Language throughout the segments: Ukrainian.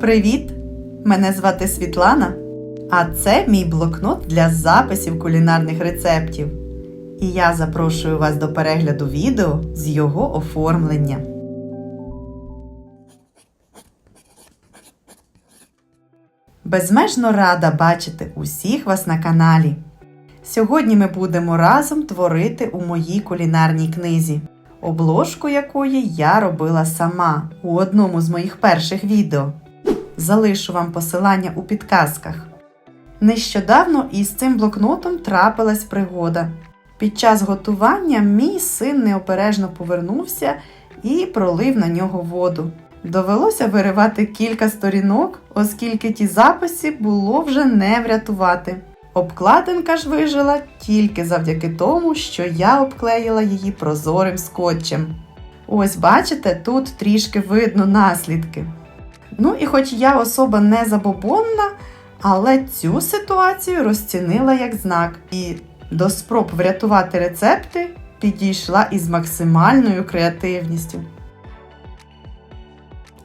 Привіт! Мене звати Світлана, а це мій блокнот для записів кулінарних рецептів. І я запрошую вас до перегляду відео з його оформлення. Безмежно рада бачити усіх вас на каналі. Сьогодні ми будемо разом творити у моїй кулінарній книзі, обложку якої я робила сама у одному з моїх перших відео. Залишу вам посилання у підказках. Нещодавно із цим блокнотом трапилась пригода. Під час готування мій син необережно повернувся і пролив на нього воду. Довелося виривати кілька сторінок, оскільки ті записи було вже не врятувати. Обкладинка ж вижила тільки завдяки тому, що я обклеїла її прозорим скотчем. Ось бачите, тут трішки видно наслідки. Ну і хоч я особа не забобонна, але цю ситуацію розцінила як знак і до спроб врятувати рецепти підійшла із максимальною креативністю.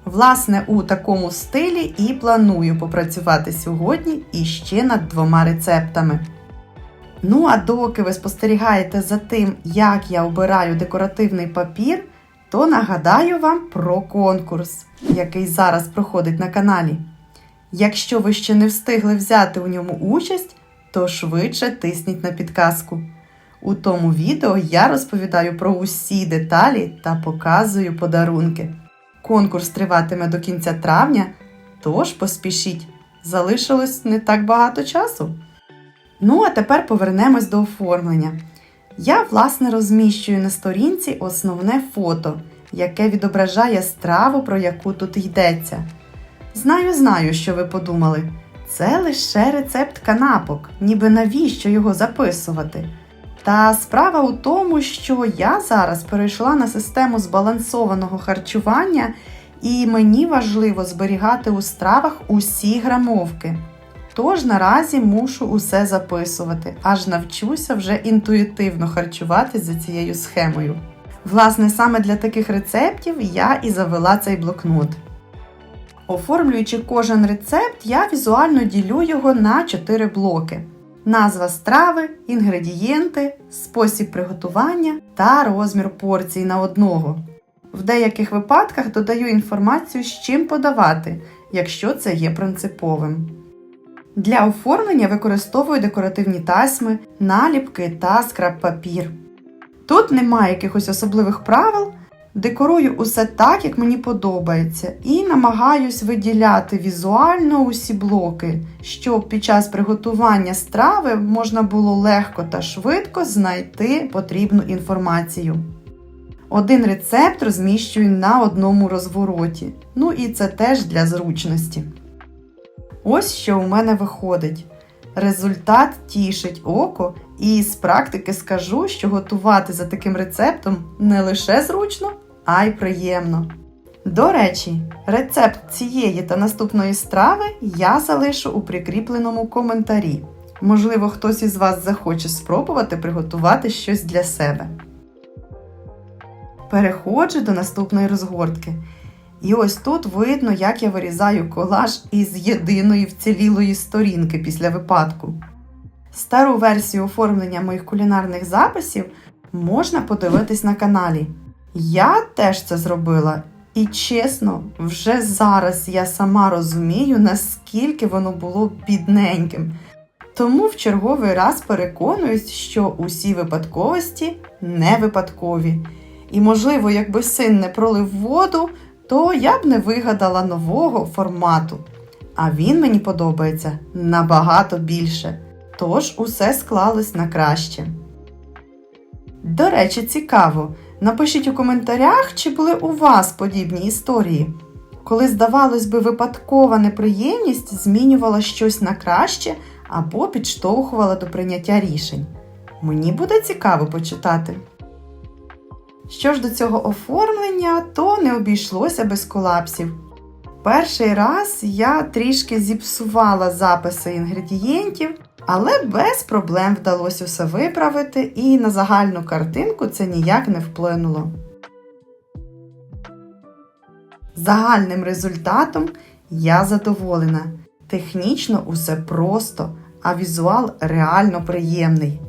Власне, у такому стилі і планую попрацювати сьогодні іще над двома рецептами. Ну, а доки ви спостерігаєте за тим, як я обираю декоративний папір, то нагадаю вам про конкурс, який зараз проходить на каналі. Якщо ви ще не встигли взяти у ньому участь, то швидше тисніть на підказку. У тому відео я розповідаю про усі деталі та показую подарунки. Конкурс триватиме до кінця травня, тож поспішіть, залишилось не так багато часу. Ну, а тепер повернемось до оформлення. Я, власне, розміщую на сторінці основне фото, яке відображає страву, про яку тут йдеться. Знаю, знаю, що ви подумали. Це лише рецепт канапок, ніби навіщо його записувати. Та справа у тому, що я зараз перейшла на систему збалансованого харчування, і мені важливо зберігати у стравах усі грамовки. Тож наразі мушу усе записувати, аж навчуся вже інтуїтивно харчуватись за цією схемою. Власне, саме для таких рецептів я і завела цей блокнот. Оформлюючи кожен рецепт, я візуально ділю його на 4 блоки: назва страви, інгредієнти, спосіб приготування та розмір порцій на одного. В деяких випадках додаю інформацію, з чим подавати, якщо це є принциповим. Для оформлення використовую декоративні тасьми, наліпки та скраб-папір. Тут немає якихось особливих правил, декорую усе так, як мені подобається, і намагаюсь виділяти візуально усі блоки, щоб під час приготування страви можна було легко та швидко знайти потрібну інформацію. Один рецепт розміщую на одному розвороті, ну і це теж для зручності. Ось що у мене виходить. Результат тішить око, і з практики скажу, що готувати за таким рецептом не лише зручно, а й приємно. До речі, рецепт цієї та наступної страви я залишу у прикріпленому коментарі. Можливо, хтось із вас захоче спробувати приготувати щось для себе. Переходжу до наступної розгортки. І ось тут видно, як я вирізаю колаж із єдиної вцілілої сторінки після випадку. Стару версію оформлення моїх кулінарних записів можна подивитись на каналі. Я теж це зробила, і чесно, вже зараз я сама розумію, наскільки воно було бідненьким. Тому в черговий раз переконуюсь, що усі випадковості не випадкові. І, можливо, якби син не пролив воду, то я б не вигадала нового формату. А він мені подобається набагато більше. Тож усе склалось на краще. До речі, цікаво. Напишіть у коментарях, чи були у вас подібні історії, коли, здавалось би, випадкова неприємність змінювала щось на краще або підштовхувала до прийняття рішень. Мені буде цікаво почитати. Що ж до цього оформлення, то не обійшлося без колапсів. Перший раз я трішки зіпсувала записи інгредієнтів, але без проблем вдалося все виправити, і на загальну картинку це ніяк не вплинуло. Загальним результатом Я задоволена. Технічно усе просто, а візуал реально приємний.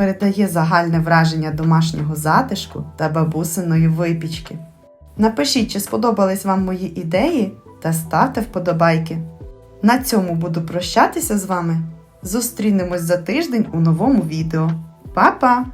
Передає загальне враження домашнього затишку та бабусиної випічки. Напишіть, чи сподобались вам мої ідеї та ставте вподобайки. На цьому буду прощатися з вами. Зустрінемось за тиждень у новому відео. Па-па!